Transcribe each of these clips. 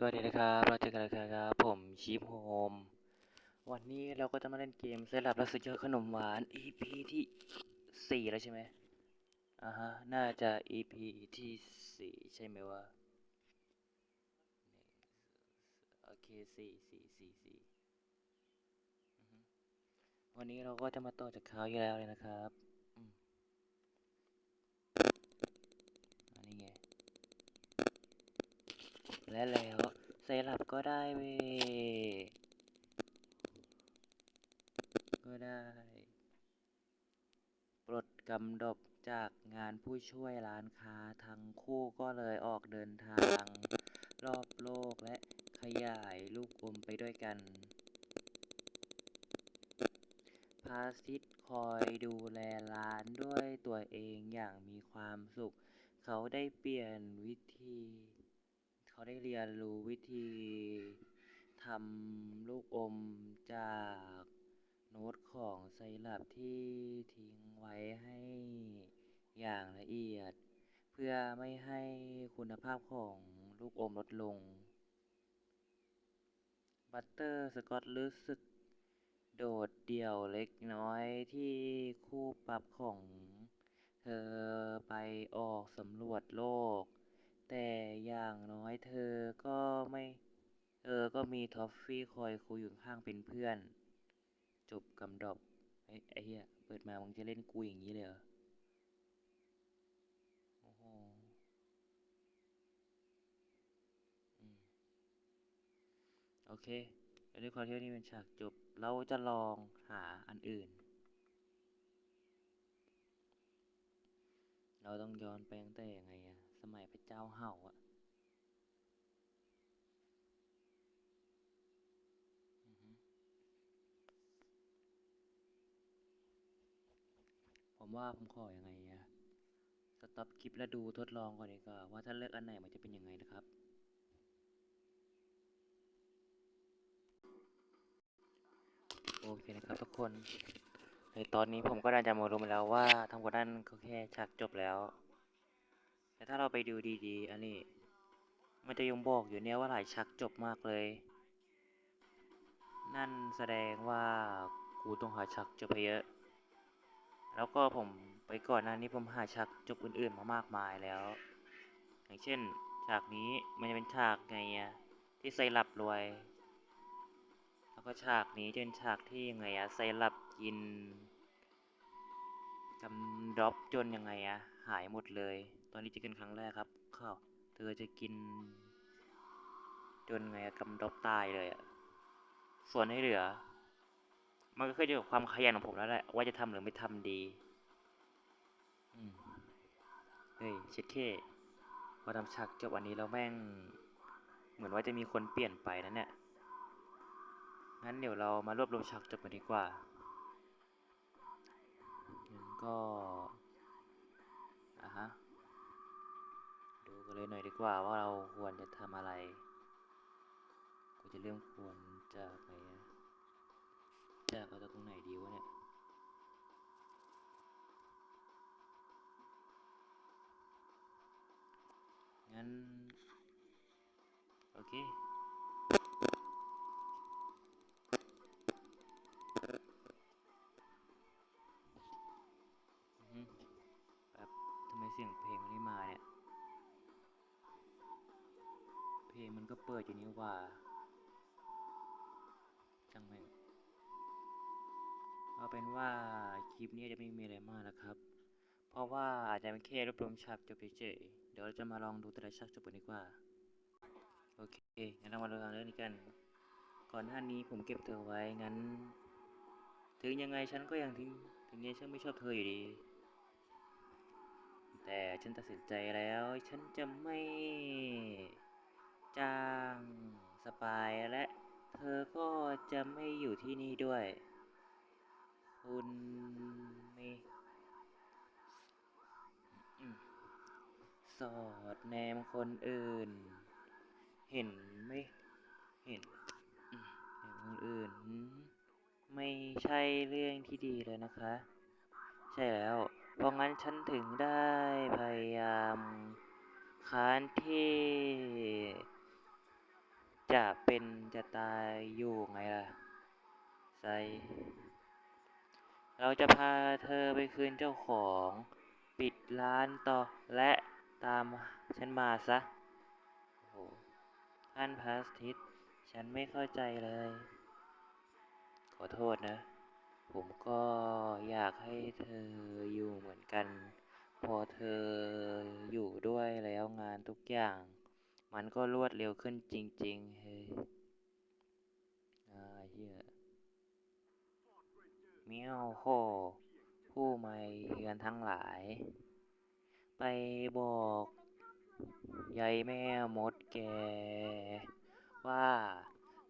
สวัสดีนะครับเราเจอกันแล้วครับผมชีพโฮม วันนี้เราก็จะมาเล่นเกมเซรับและสุดยอดขนมหวาน EP ที่สี่แล้วใช่ไหมอ่าฮะ น่าจะ EP ที่สี่ใช่ไหมวะโอเคสี่สี่สี่สี่วันนี้เราก็จะมาต่อจากคราวที่แล้วเลยนะครับอืมอันนี้ไง และแล้วไซรัปก็ได้เวก็ได้ ปลดกำดบจากงานผู้ช่วยร้านค้าทั้งคู่ก็เลยออกเดินทาง รอบโลกและขยายลูกอมไปด้วยกัน พาซิตคอยดูแลร้านด้วยตัวเองอย่างมีความสุข เขาได้เปลี่ยนวิธี เขาได้เรียนรู้วิธีทำลูกอมจากโน้ตของไซรัปที่ทิ้งไว้ให้อย่างละเอียด เพื่อไม่ให้คุณภาพของลูกอมลดลง บัตเตอร์สกอตรู้สึกโดดเดี่ยวเล็กน้อยที่คู่ปรับของเธอไปออกสำรวจโลก แต่อย่างน้อยเธอก็ไม่เธอก็มีท็อฟฟี่คอยคุยอยู่ข้างเป็นเพื่อน จบกำดอบไอ้ไอ้เหี้ยเปิดมามึงจะเล่นกูอย่างนี้เลยเหรอโอ้โหโอเคด้วยความที่ว่านี่เป็นฉากจบ เราจะลองหาอันอื่น เราต้องย้อนไปตั้งแต่ยังไงอะ สมัยพระเจ้าเห่าอะผมว่าผมขออยังไงอะสต็อปคลิปแล้วดูทดลองก่อนดีกว่าว่าถ้าเลือกอันไหนมันจะเป็นยังไงนะครับ โอเคนะครับทุกคน ในตอนนี้ผมก็ได้จะมารู้มาแล้วว่าทั้งหมดนั้นก็แค่ฉากจบแล้ว แต่ถ้าเราไปดูดีๆ อันนี้ มันจะยังบอกอยู่เนี่ยว่าหลายฉากจบมากเลย นั่นแสดงว่ากูต้องหาฉากจบเยอะ แล้วก็ผมไปก่อนหน้านี้ผมหาฉากจบอื่นๆมามากมายแล้ว อย่างเช่นฉากนี้มันจะเป็นฉากไงอะที่ไซรัปรวย แล้วก็ฉากนี้จะเป็นฉากที่ยังไงอะไซรัปกินกำดรอปจนยังไงอะหายหมดเลยตอนนี้จะกินครั้งแรกครับข้าวเธอจะกิน จนไงกำดรอปตายเลยอะส่วนให้เหลือ มันก็ขึ้นอยู่กับความขยันของผมแล้วแหละว่าจะทำหรือไม่ทำดีเฮ้ยเช็ดเคพอทำฉากจบวันนี้แล้วแม่ง เหมือนว่าจะมีคนเปลี่ยนไปนะเนี่ยงั้นเดี๋ยวเรามารวบรวมฉากจบกันดีกว่างั้นก็อะฮะ ดู กันเลยหน่อยดีกว่าว่าเราควรจะทำอะไร กูจะเริ่มควรจากไหนอะจากเอาจากตรงไหนดีวะเนี่ยงั้น โอเค อือฮึแบบทำไมเสียงเพลงมันไม่มาเนี่ย เพ เปิดอยู่นี่หว่าจังแม่งเอาเป็นว่าคลิปนี้จะไม่มีอะไรมากนะครับ เพราะว่าอาจจะเป็นแค่รวบรวมฉากจบเฉยเดี๋ยวเราจะมาลองดูแต่ละฉากจบกันดีกว่า โอเค งั้นเรามาลองเรื่องนี้กัน ก่อนหน้านี้ผมเก็บเธอไว้ งั้น ถึงยังไงฉันก็ยังถึงถึงยังฉันไม่ชอบเธออยู่ดี แต่ฉันตัดสินใจแล้ว ฉันจะไม่ จ้างสปายและเธอก็จะไม่อยู่ที่นี่ด้วย คุณไม่สอดแนมคนอื่น เห็นไหมเห็นอืมเห็นคนอื่น ไม่ใช่เรื่องที่ดีเลยนะคะ ใช่แล้ว เพราะงั้นฉันถึงได้พยายามค้านที่ จะเป็นจะตายอยู่ไงล่ะไซเราจะพาเธอไปคืนเจ้าของ ปิดร้านต่อและตามฉันมาซะโอ้ท่านพาสทิสฉันไม่เข้าใจเลย ขอโทษนะ ผมก็อยากให้เธออยู่เหมือนกัน พอเธออยู่ด้วยแล้วงานทุกอย่าง มันก็รวดเร็วขึ้นจริง ๆ เฮ้ยอ่าเฮียเมียวโหผู้ไม่เยือนทั้งหลาย ไปบอกยายแม่มดแก ว่า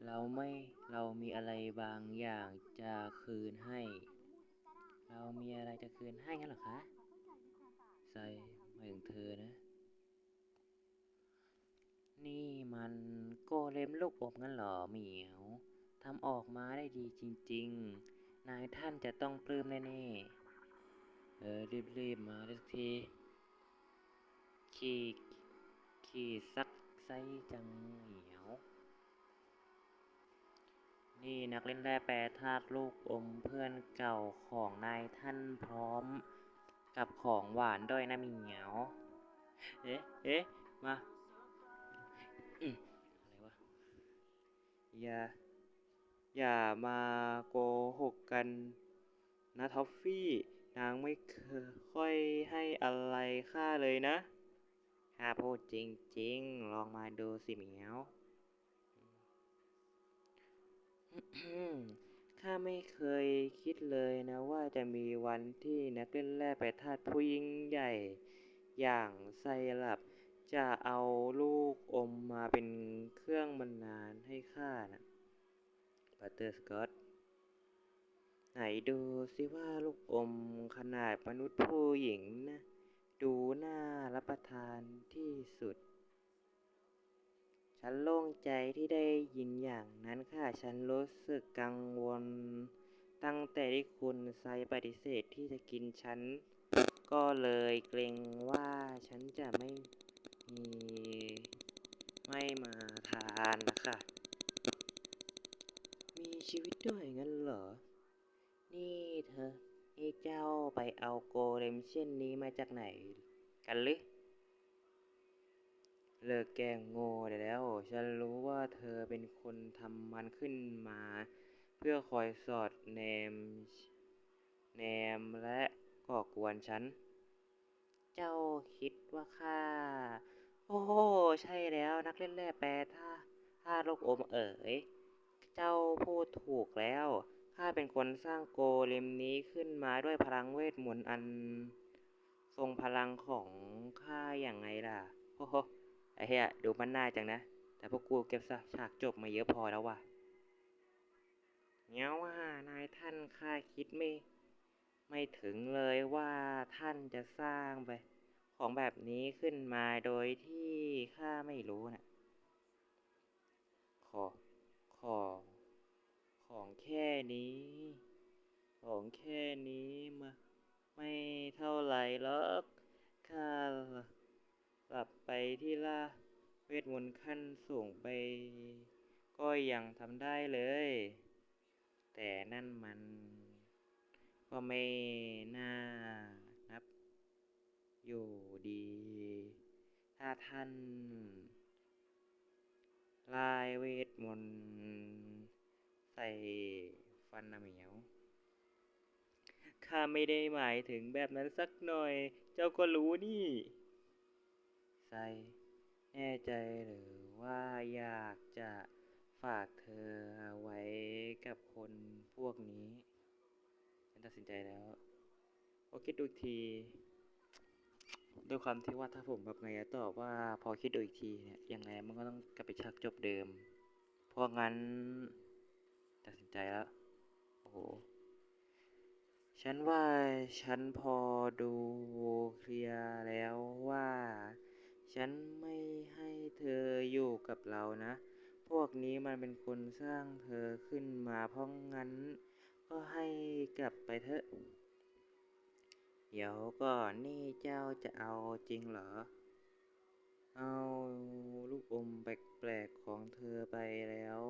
เราไม่เรามีอะไรบางอย่างจะคืนให้ เรามีอะไรจะคืนให้งั้นเหรอคะ ใส่มาถึงเธอนะ นี่มันโกเลมลูกอบงั้นเหรอเหมียวทำออกมาได้ดีจริง ๆ นายท่านจะต้องปลื้มแน่ๆเออรีบๆมาสักทีขี้ขี้ซักไซจังเหมียว นี่นักเล่นแร่แปรธาตุลูกอมเพื่อนเก่าของนายท่านพร้อม กับของหวานด้วยนะเหมียว เอ๊ะเอ๊ะมา อย่า อย่ามาโกหกกันนะท็อฟฟี่ นางไม่เคยค่อยให้อะไรข้าเลยนะข้าพูดจริง ๆ ลองมาดูสิเหมียวข้าไม่เคยคิดเลยนะว่าจะมีวันที่นักเล่นแร่แปรธาตุผู้ยิ่งใหญ่ อย่างไซรัป จะเอาลูกอมมาเป็นเครื่องบรรณานให้ข้านะบัตเตอร์สกอตไหนดูสิว่าลูกอมขนาดมนุษย์ผู้หญิงนะ ดูน่ารับประทานที่สุด ฉันโล่งใจที่ได้ยินอย่างนั้นค่ะ ฉันรู้สึกกังวล ตั้งแต่ที่คุณไซปฏิเสธที่จะกินฉัน ก็เลยเกรงว่าฉันจะไม่ มีไม่มาทานนะคะ มีชีวิตด้วยงั้นเหรอ นี่เธอนี่เจ้าไปเอาโกเลมเช่นนี้มาจากไหนกันหรือเลิกแกงโง่ได้แล้ว ฉันรู้ว่าเธอเป็นคนทำมันขึ้นมา เพื่อคอยสอดแนม แนมและก่อกวนฉันเจ้าคิดว่าข้า โอ้โหใช่แล้วนักเล่นแร่แปรท่าท่าโลกอมเอ๋ย เจ้าพูดถูกแล้ว ข้าเป็นคนสร้างโกเลมนี้ขึ้นมาด้วยพลังเวทมนต์อัน ทรงพลังของข้าอย่างไงล่ะโอ้โหไอ้เหี้ยดูมันน่าจังนะ แต่พวกกูเก็บฉากจบมาเยอะพอแล้วว่ะเงี้ยว่านายท่านข้าคิดไม่ ไม่ถึงเลยว่าท่านจะสร้างไป ของแบบนี้ขึ้นมาโดยที่ข้าไม่รู้นะขอขอของแค่นี้ ของแค่นี้มาไม่เท่าไหร่หรอกข้ากลับไปที่ล่าเวทมนต์ขั้นสูงไป ก็ยังทำได้เลย แต่นั่นมันก็ไม่น่า อยู่ดี ถ้าท่านลายเวทมนต์ใส่ฟันนะเหมียวข้าไม่ได้หมายถึงแบบนั้นสักหน่อย เจ้าก็รู้นี่ ใส่แน่ใจหรือว่าอยากจะฝากเธอไว้กับคนพวกนี้ ฉันตัดสินใจแล้วพอคิดดูอีกที ด้วยความที่ว่าถ้าผมแบบไงจะตอบว่าพอคิดดูอีกทีเนี่ยยังไงมันก็ต้องกลับไปฉากจบเดิม เพราะงั้นตัดสินใจแล้ว โอ้โห ฉันว่าฉันพอดูเคลียร์แล้วว่า ฉันไม่ให้เธออยู่กับเรานะ พวกนี้มันเป็นคนสร้างเธอขึ้นมาเพราะงั้น ก็ให้กลับไปเถอะ เดี๋ยวก่อนนี่เจ้าจะเอาจริงเหรอ เอาลูกอมแปลกๆของเธอไปแล้ว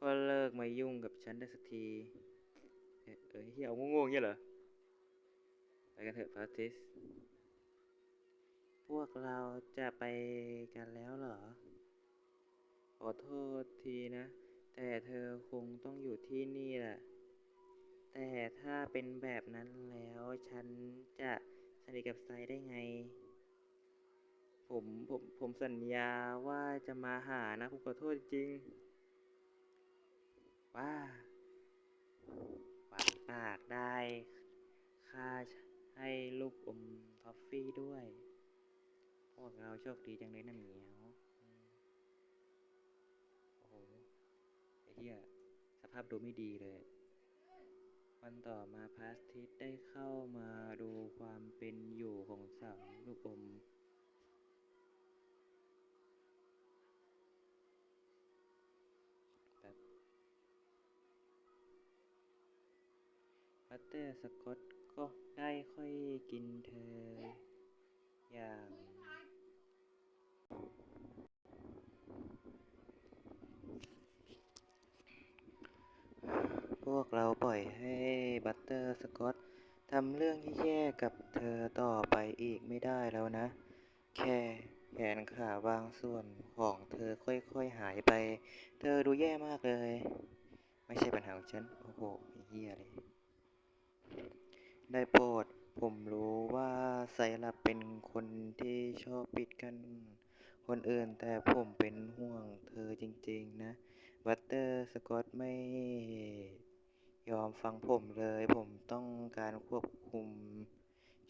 ก็เลิกมายุ่งกับฉันได้สักที เอ้ยเอ้ยเฮียเอาโง่ๆเงี้ยเหรอ ไปกันเถอะพาทิส พวกเราจะไปกันแล้วเหรอ ขอโทษทีนะ แต่เธอคงต้องอยู่ที่นี่แหละ แต่ถ้าเป็นแบบนั้นแล้วฉันจะสนิทกับไซได้ไง ผมผมผมสัญญาว่าจะมาหานะ ผมขอโทษจริง ว่าหวานปากได้ค่าให้ลูกอมทอฟฟี่ด้วย พวกเราโชคดีจังเลยนะเหมียวโอ้โหไอ้เหี้ยสภาพดูไม่ดีเลย วันต่อมาพาสทิสได้เข้ามาดูความเป็นอยู่ของสาวลูกอมแบบบัตเตอร์สกอตก็ได้ค่อยกินเธออย่าง พ วกเราปล่อยให้บัตเตอร์สกอตทำเรื่องแย่ๆกับเธอต่อไปอีกไม่ได้แล้วนะ แค่แขนขาบางส่วนของเธอค่อยๆหายไป เธอดูแย่มากเลย ไม่ใช่ปัญหาของฉัน โอ้โหเฮียเลย ได้โปรด ผมรู้ว่าไซรัปเป็นคนที่ชอบปิดกัน คนอื่นแต่ผมเป็นห่วงเธอจริงๆนะบัตเตอร์สกอตไม่ ยอมฟังผมเลย ผมต้องการควบคุม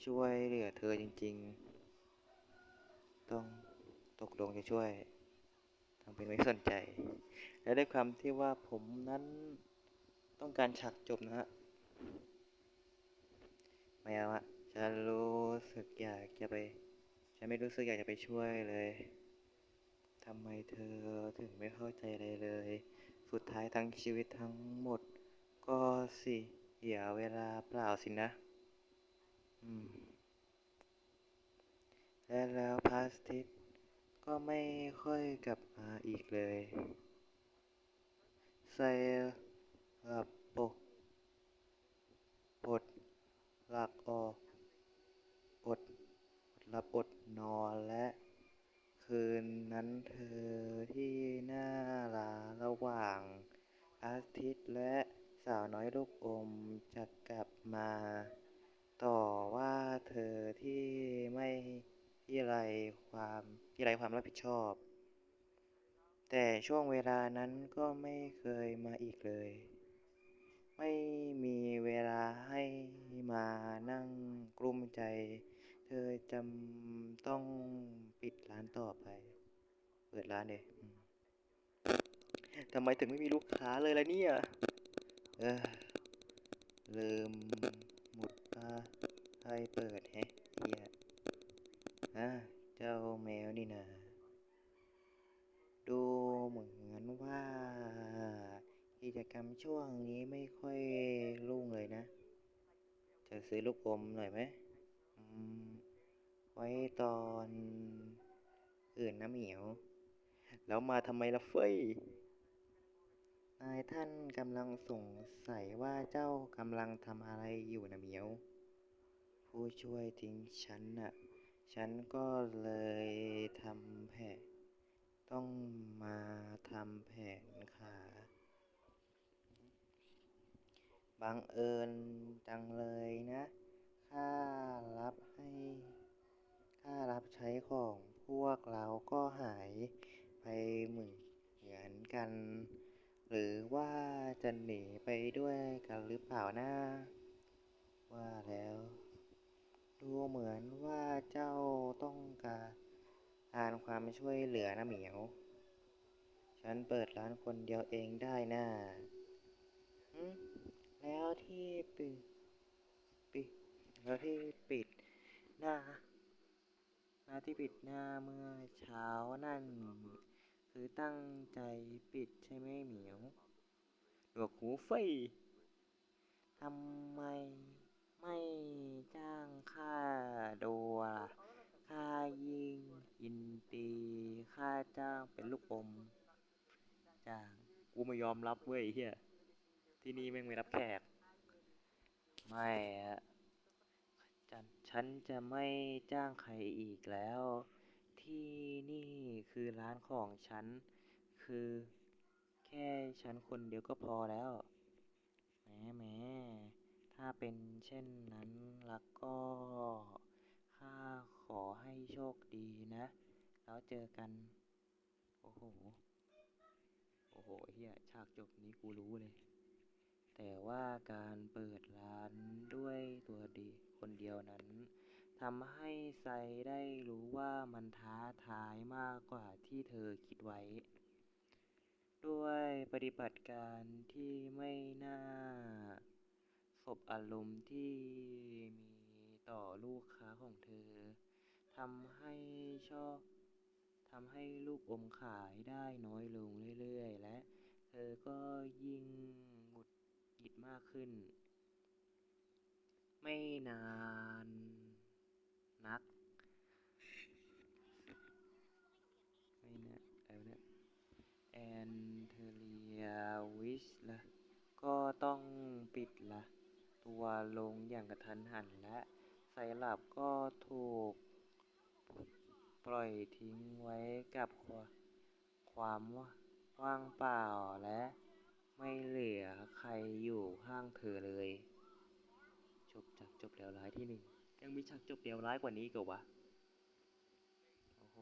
ช่วยเหลือเธอจริง ๆ ต้องตกลงจะช่วยทำเป็นไม่สนใจ และด้วยความที่ว่าผมนั้นต้องการฉากจบนะฮะไม่เอาอะฉันรู้สึกอยากจะไป ฉันไม่รู้สึกอยากจะไปช่วยเลยทำไมเธอถึงไม่เข้าใจอะไรเลย สุดท้ายทั้งชีวิตทั้งหมด ก็สิเสียเวลาเปล่าสินะ อืม และแล้วพาสติกก็ไม่ค่อยกลับมาอีกเลยใส่หลับปกปดหลักออกอดหลับอดนอนและคืนนั้นเธอที่หน้าลาระหว่างอาทิตย์และาวน้อยลูกอมจะกลับมา ต่อว่าเธอที่ไม่ที่ไรความที่ไรความรับผิดชอบ แต่ช่วงเวลานั้นก็ไม่เคยมาอีกเลย ไม่มีเวลาให้มานั่งกลุ้มใจ เธอจำต้องปิดร้านต่อไป เปิดร้านเลยทำไมถึงไม่มีลูกค้าเลยล่ะเนี่ย เออลืมหมดตาให้เปิดแฮะเฮียอะเจ้าแมวนี่นาดูเหมือนว่ากิจกรรมช่วงนี้ไม่ค่อยรุ่งเลยนะ จะซื้อลูกอมหน่อยไหมอืมไว้ตอนอื่นนะเหมียว แล้วมาทำไมล่ะเฟ้ย นายท่านกำลังสงสัยว่าเจ้ากำลังทำอะไรอยู่นะเหมียว ผู้ช่วยทิ้งฉันน่ะ ฉันก็เลยทำแผนต้องมาทำแผนขาบังเอิญจังเลยนะค่ารับให้ค่ารับใช้ของพวกเราก็หายไปเหมือนกัน หรือว่าจะหนีไปด้วยกันหรือเปล่านะ ว่าแล้ว ดูเหมือนว่าเจ้าต้องการการความช่วยเหลือนะเหมียว ฉันเปิดร้านคนเดียวเองได้น่าแล้วที่ปิดปิดแล้วที่ปิดหน้าหน้าที่ปิดหน้าเมื่อเช้านั่น คือตั้งใจปิดใช่ไหมเหมียวหนวกหูเฟยทำไมไม่จ้างค่าดูล่ะค่ายิงยินตีค่าจ้างเป็นลูกอมจ้างกูไม่ยอมรับเว้ยเฮียที่นี่แม่งไม่รับแขก ไม่อะฉันจะไม่จ้างใครอีกแล้ว ที่นี่คือร้านของฉัน คือแค่ฉันคนเดียวก็พอแล้วแหมแหมถ้าเป็นเช่นนั้นแล้วก็ข้าขอให้โชคดีนะ แล้วเจอกัน โอ้โห โอ้โหเฮียฉากจบนี้กูรู้เลย แต่ว่าการเปิดร้านด้วยตัวดีคนเดียวนั้น ทำให้ไซได้รู้ว่ามันท้าทายมากกว่าที่เธอคิดไว้ ด้วยปฏิบัติการที่ไม่น่าสบอารมณ์ที่มีต่อลูกค้าของเธอทำให้ชอบทำให้ลูกอมขายได้น้อยลงเรื่อยๆ และเธอก็ยิ่งหงุดหงิดมากขึ้น ไม่นาน นักไม่นะอะไรเนี่ยแอนเทเรียวิชละก็ต้องปิดละตัวลงอย่างกระทันหันและไซรัปก็ถูกปล่อยทิ้งไว้กับควความว่างเปล่าและไม่เหลือใครอยู่ข้างเธอเลย จบจากจบแล้วร้ายที่หนึ่ง ยังมีฉากจบเดียวร้ายกว่านี้ก็วะ โอ้โห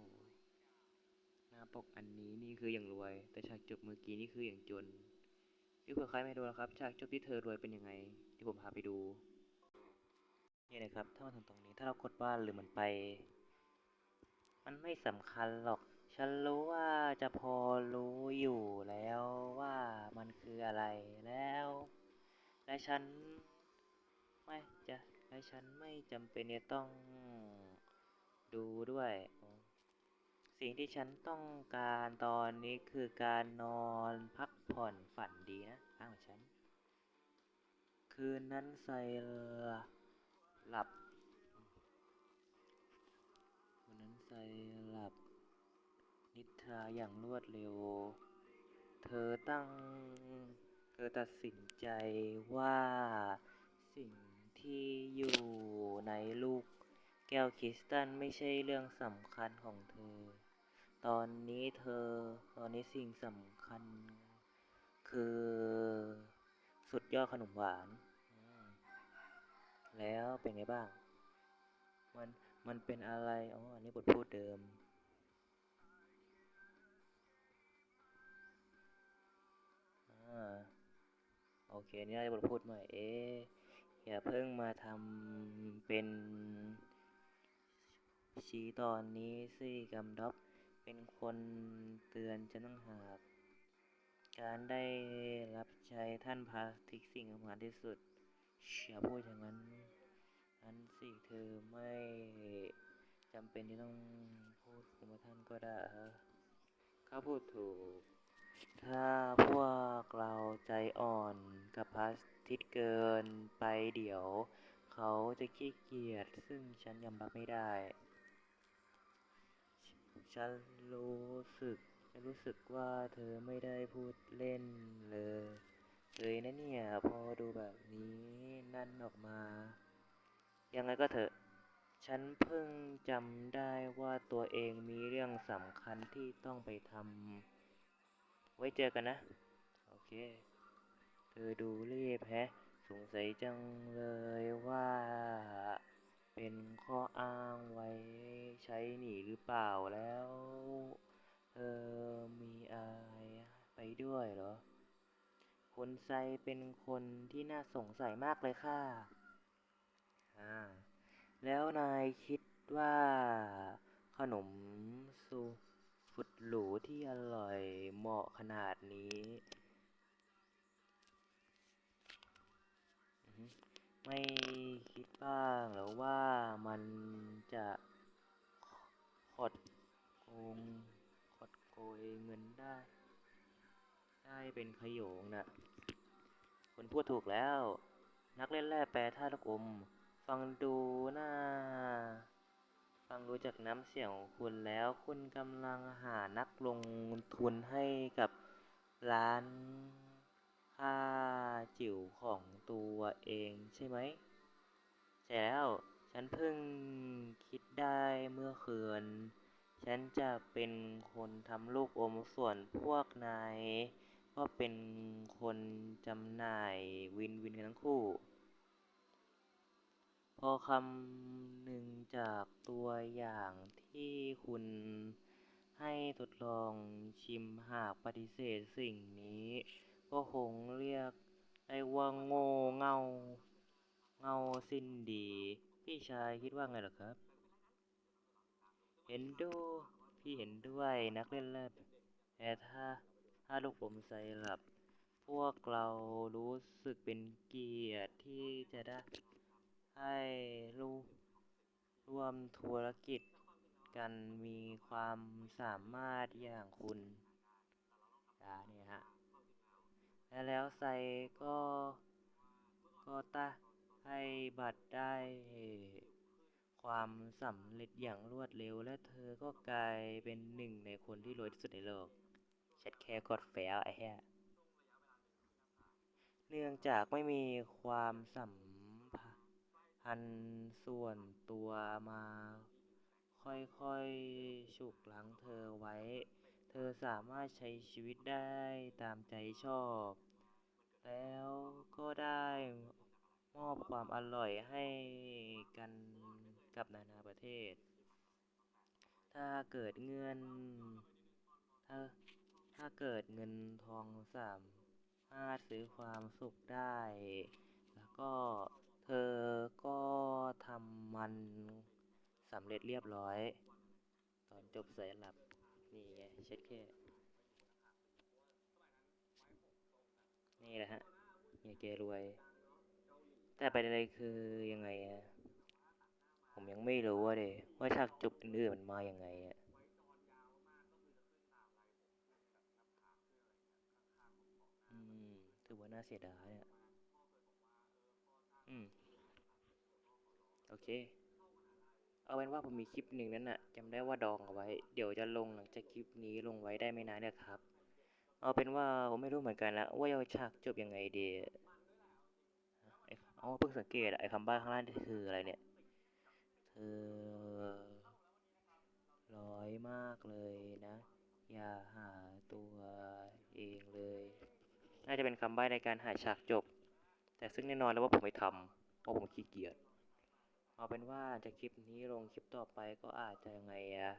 หน้าปกอันนี้นี่คืออย่างรวย แต่ฉากจบเมื่อกี้นี่คืออย่างจนนี่เผื่อใครไม่ดูนะครับ ฉากจบที่เธอรวยเป็นยังไง ที่ผมพาไปดู นี่นะครับ ถ้ามาถึงตรงนี้ ถ้าเรากดบ้านหรือมันไป มันไม่สำคัญหรอก ฉันรู้ว่าจะพอรู้อยู่แล้วว่ามันคืออะไรแล้ว และฉันไม่จะ และฉันไม่จำเป็นจะต้องดูด้วย สิ่งที่ฉันต้องการตอนนี้คือการนอนพักผ่อนฝันดีนะอ้างฉัน คืนนั้นใส่หลับคืนนั้นใส่หลับ นิทราอย่างรวดเร็ว เธอตั้ง เธอตัดสินใจว่าสิ่ง ที่อยู่ในลูกแก้วคริสตัลไม่ใช่เรื่องสำคัญของเธอ ตอนนี้เธอ ตอนนี้สิ่งสำคัญ คือสุดยอดขนมหวาน แล้วเป็นไงบ้าง มัน มันเป็นอะไร อ๋อ อันนี้บทพูดเดิมอ่าโอเค นี่น่าจะบทพูดใหม่ เอ๊ะ อย่าเพิ่งมาทำเป็นชี้ตอนนี้สิกัมด็อกเป็นคนเตือนฉันตั้งหากการได้รับใช้ท่านพาทิกสิ่งสำคัญที่สุดอย่าพูดอย่างนั้นนั้นสิเธอไม่จำเป็นที่ต้องพูดคุมท่านก็ได้ฮะเขาพูดถูก ถ้าพวกเราใจอ่อนกับพระอาทิตย์เกินไปเดี๋ยว เขาจะขี้เกียจซึ่งฉันยอมรับไม่ได้ ฉันรู้สึกฉันรู้สึกว่าเธอไม่ได้พูดเล่นเลยเลยนะเนี่ยพอดูแบบนี้นั่นออกมา ยังไงก็เถอะ ฉันเพิ่งจำได้ว่าตัวเองมีเรื่องสำคัญที่ต้องไปทำ ไว้เจอกันนะ โอเค เธอดูรีบแฮะสงสัยจังเลยว่า เป็นข้ออ้างไว้ใช้หนีหรือเปล่าแล้ว เธอมีอะไรไปด้วยเหรอคุณไซเป็นคนที่น่าสงสัยมากเลยค่ะอ่าแล้วนายคิดว่าขนมสู สุดหรูที่อร่อยเหมาะขนาดนี้ ไม่คิดบ้างหรือว่ามันจะขดโกงขดโกยเงินได้ ได้เป็นขโยงน่ะคุณพูดถูกแล้ว นักเล่นแร่แปรธาตุลกอม ฟังดูน่า ฟังดูจากน้ำเสียงของคุณแล้ว คุณกำลังหานักลงทุนให้กับร้านค่าจิ๋วของตัวเองใช่ไหม ใช่แล้ว ฉันเพิ่งคิดได้เมื่อคืน ฉันจะเป็นคนทำลูกอมส่วนพวกนายก็เป็นคนจำหน่ายวินวินกันทั้งคู่ พอคำหนึ่งจากตัวอย่างที่คุณให้ทดลองชิมหากปฏิเสธสิ่งนี้ ก็คงเรียกได้ว่าโง่เง่า เง่าสิ้นดี พี่ชายคิดว่าไงล่ะครับ เห็นด้วยพี่เห็นด้วยนักเล่นแรกแต่ถ้าถ้าลูกผมใส่หลับ พวกเรารู้สึกเป็นเกียรติที่จะได้ ให้ร่วมร่วมธุรกิจกันมีความสามารถอย่างคุณดาเนี่ยฮะและแล้วไซก็ก็ตาให้บัตรได้ความสำเร็จอย่างรวดเร็ว และเธอก็กลายเป็นหนึ่งในคนที่รวยที่สุดในโลกเช็ดแค่กดแฟลไอ้แห่เนื่องจากไม่มีความสัม พันส่วนตัวมา ค่อยๆฉุกหลังเธอไว้ เธอสามารถใช้ชีวิตได้ตามใจชอบ แล้วก็ได้มอบความอร่อยให้กันกับนานาประเทศ ถ้าเกิดเงิน ถ้าถ้าเกิดเงินทองสามารถซื้อความสุขได้ แล้วก็ เธอก็ทำมันสำเร็จเรียบร้อย ตอนจบสายหลับ นี่ไงเช็ดแค่นี่แหละฮะเฮียแกรวย แต่ไประเด็นคือยังไงอะผมยังไม่รู้อะเดว่าฉากจบอื่นๆมันมาอย่างไงอะอืมถือว่าน่าเสียดายอะ อืม โอเค เอาเป็นว่าผมมีคลิปหนึ่งนั้นน่ะจำได้ว่าดองเอาไว้ เดี๋ยวจะลงหลังจากคลิปนี้ลงไว้ได้ไม่นานเนี่ยครับ เอาเป็นว่าผมไม่รู้เหมือนกันละว่าจะฉากจบยังไงดีไอ้อ๋อเพิ่งสังเกตไอ้คำใบ้ข้างล่างนี่คืออะไรเนี่ย เธอร้อยมากเลยนะ อย่าหาตัวเองเลย น่าจะเป็นคำใบ้ในการหาฉากจบ แต่ซึ่งแน่นอนแล้วว่าผมไม่ทำเพราะผมขี้เกียจเอาเป็นว่าจะคลิปนี้ลงคลิปต่อไปก็อาจจะยังไงอะ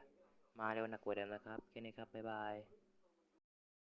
มาเร็วหนักกว่าเดิมนะครับแค่นี้ครับบ๊ายบาย